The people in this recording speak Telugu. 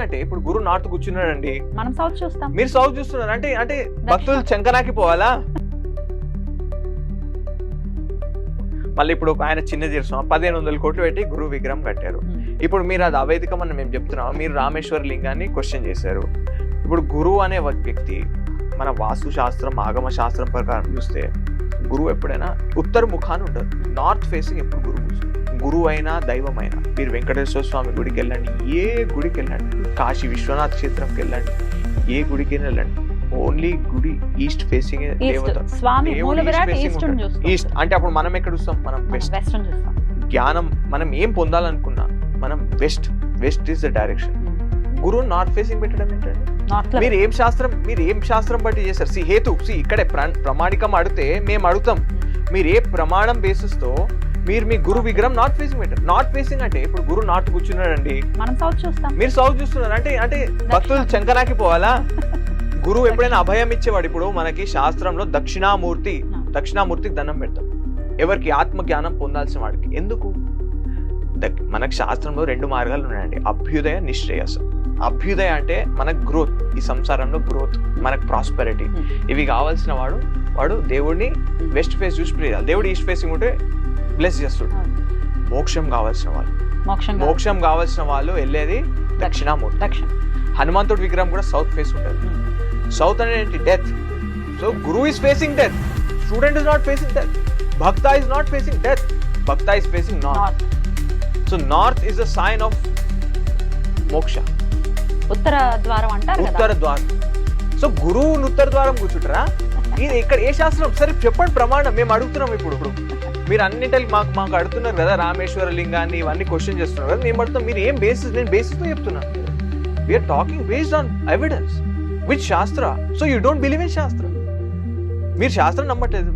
అంటే ఇప్పుడు గురు నార్త్ కూర్చున్నాడండి. మనం సౌత్ చూస్తాం. మీరు సౌత్ చూస్తున్నారు. అంటే అంటే భక్తులు చంకనాకి పోవాలా? మళ్ళీ ఇప్పుడు ఆయన చిన్న చేస్తున్నాం పదిహేను వందల కోట్లు పెట్టి గురువు విగ్రహం కట్టారు. ఇప్పుడు మీరు అది అవేదికం అని మేము చెప్తున్నాం. మీరు రామేశ్వర లింగాన్ని క్వశ్చన్ చేశారు. ఇప్పుడు గురువు అనే ఒక వ్యక్తి మన వాస్తు శాస్త్రం ఆగమ శాస్త్రం ప్రకారం చూస్తే గురువు ఎప్పుడైనా ఉత్తర ముఖాన్ని ఉండదు. నార్త్ ఫేసింగ్ ఎప్పుడు గురువు. గురువు అయినా దైవం అయినా. మీరు వెంకటేశ్వర స్వామి గుడికి వెళ్ళండి. ఏ గుడికి వెళ్ళండి? కాశీ విశ్వనాథ్ క్షేత్రంకి వెళ్ళండి. ఏ గుడికి వెళ్ళండి. ఓన్లీ గుడి ఈస్ట్ ఫేసింగ్ ఈస్ట్ దేవత. అంటే అప్పుడు మనం ఎక్కడ చూస్తాం? మనం వెస్ట్ జ్ఞానం మనం ఏం పొందాలనుకున్నా మనం west west is the direction గురువు నార్త్ ఫేసింగ్ పెట్టడం ఏంటండి? మీరు ఏం శాస్త్రం మీరు ఏం శాస్త్రం బట్టి చేస్తారు సి హేతు సి ఇక్కడే ప్ర- ప్రమాణికం అడిగితే మేము అడుగుతాం. మీరు ఏ ప్రమాణం basis తో మీరు మీ గురు విగ్రహం నార్త్ ఫేసింగ్ పెట్టారు. నార్త్ ఫేసింగ్ అంటే ఇప్పుడు గురు నార్త్ కూర్చున్నాడండి. మనం సౌత్ చూస్తాం. మీరు సౌత్ చూస్తున్నారు. అంటే అంటే భక్తులు చంకనాకి పోవాలా? గురువు ఎప్పుడైనా అభయం ఇచ్చేవాడు? ఇప్పుడు మనకి శాస్త్రంలో దక్షిణామూర్తి దక్షిణామూర్తికి దండం పెడతాం. ఎవరికి ఆత్మ జ్ఞానం పొందాల్సిన వాడికి. ఎందుకు? దక్- మనకి శాస్త్రంలో రెండు మార్గాలు ఉన్నాయండి. అభ్యుదయ నిశ్రేయస్ అభ్యుదయ అంటే మనకు గ్రోత్ ఈ సంసారంలో గ్రోత్ మనకు ప్రాస్పెరిటీ Hmm. ఇవి కావాల్సిన వాడు వాడు దేవుడిని వెస్ట్ ఫేస్ చూసి ప్రే చేయాలి. దేవుడు ఈస్ట్ ఫేసింగ్ ఉంటే బ్లెస్ చేస్తాడు. మోక్షం కావాల్సిన వాళ్ళు. మోక్షం కావాల్సిన వాళ్ళు వెళ్ళేది దక్షిణామూర్తి. దక్షిణ. హనుమంతుడి విగ్రహం కూడా సౌత్ ఫేస్ ఉంటుంది. సౌత్ అనేది death so guru is facing death student is not facing death bhakta is not facing death bhakta is facing north north so north is the sign of moksha ఉత్తర ద్వారం అంటారు ఉత్తర ద్వారం. సో గురువు ఉత్తర ద్వారం కూర్చుంటారా? ఇది ఇక్కడ ఏ శాస్త్రం? సరే చెప్పండి ప్రమాణం. మేము అడుగుతున్నాం ఇప్పుడు ఇప్పుడు. మీరు అన్నింటికి మాకు మాకు అడుగుతున్నారు కదా రామేశ్వర లింగాన్ని ఇవన్నీ క్వశ్చన్ చేస్తున్నారు కదా మేము అడుగుతాం మీరు ఏం బేసిస్ నేను బేసిస్తో చెప్తున్నా. We're talking based on evidence with shastra so you don't believe in shastra మీరు శాస్త్రం నమ్మట్లేదు.